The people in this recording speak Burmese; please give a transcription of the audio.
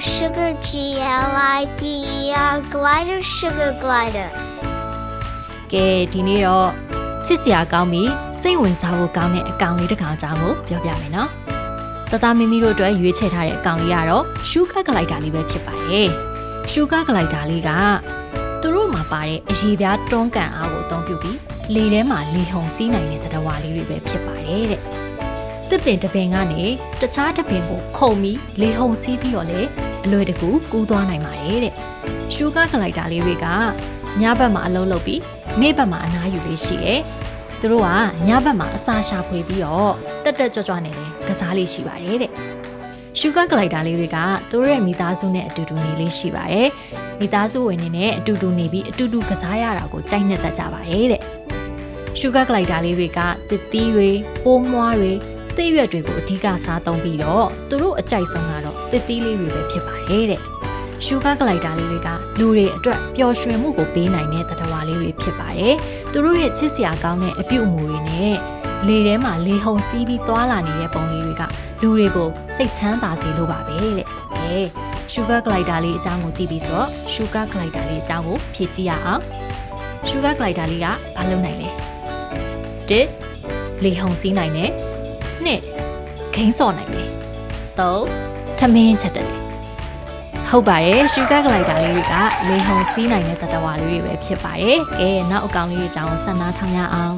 sugar G L I D E R glider sugar glider ကဲဒီနေ့တော့ချစ်စရာကောင်းပြီးစိတ်ဝင်စားဖို့ကောင်းတဲ့အကောင်လေးတစ်ကောင်အကြောင်းကိုပြောပြမယ်နော်တသားမီမီတို့အတွက်ရွေးချယ်ထားတဲ့အကောင်လေးကတော့ရှူကတ်ဂလိုက်တာလေးပဲဖြစ်ပါတယ်ရှူကတ်ဂလိုက်တာလေးကသူတို့မှာပါတဲ့အရေးပြားတွန်းကန်အားကိုအသုံးပြုပြီးလေထဲမှာလေဟုန်စီးနိုင်တဲ့သတ္တဝါလေးတွေပဲဖြစ်ပါတယ်တဲ့ တစ်ပင်တစ်ပင်ကနေတခြားတစ်ပင်ကိုခုံပြီးလေဟုန်စီးပြီးတော့လေအလွယ်တကူကူးသွားနိုင်ပါတယ်တဲ့ရှူကတ်ဂလိုက်တာလေးတွေကညဘက်မှာအလုံးလုံးပြီးနေ့ဘက်မှာအနားယူလေးရှိတယ်။သူတို့ကညဘက်မှာအစာရှာဖွေပြီးတော့တက်တက်ကြွကြွနေတယ်ကစားလေးရှိပါတယ်တဲ့။ရှူဂါဂလိုက်တာလေးတွေကသူတို့ရဲ့မိသားစုနဲ့အတူတူနေလေးရှိပါတယ်။မိသားစုဝင်နေနဲ့အတူတူနေပြီးအတူတူကစားရတာကိုကြိုက်နေတတ်ကြပါတယ်တဲ့။ရှူဂါဂလိုက်တာလေးတွေကတစ်သီးတွေ၊ပိုးမွှားတွေ သိရွက်တွေကိုအဓိကစားသုံးပြီးတော့သူတို့အကြိုက်ဆုံးကတော့တစ်သီးလေးတွေပဲဖြစ်ပါတယ်တဲ့။ရှူဂါဂလိုက်တာလေးတွေကလူတွေအတွက်ပျော်ရွှင်မှုကိုပေးနိုင်တဲ့သတ္တဝါလေးတွေဖြစ်ပါတယ်။သူတို့ရဲ့ချစ်စရာကောင်းတဲ့အပြုအမူတွေနဲ့လေထဲမှာလေဟုန်စီးပြီးသွားလာနေတဲ့ပုံလေးတွေကလူတွေကိုစိတ်ချမ်းသာစေလိုပါပဲတဲ့။ကဲရှူဂါဂလိုက်တာလေးအကြောင်းကိုသိပြီဆိုတော့ရှူဂါဂလိုက်တာလေးအကြောင်းကိုဖြည့်ကြည့်ရအောင်။ရှူဂါဂလိုက်တာလေးကဘာလုပ်နိုင်လဲ။တစ်လေဟုန်စီးနိုင်တယ်။ နှစ်ဂိမ်းစော်နိုင်တယ်။သုံးထမင်းချက်တယ်။ဟုတ်ပါတယ်ရှူဂါဂလိုက်တာလေးတွေကလေဟုန်စီးနိုင်တဲ့တတဝါလေးတွေပဲဖြစ်ပါတယ်ကဲနောက်အကောင်လေးတွေအကြောင်းဆက်နာထောင်ရအောင်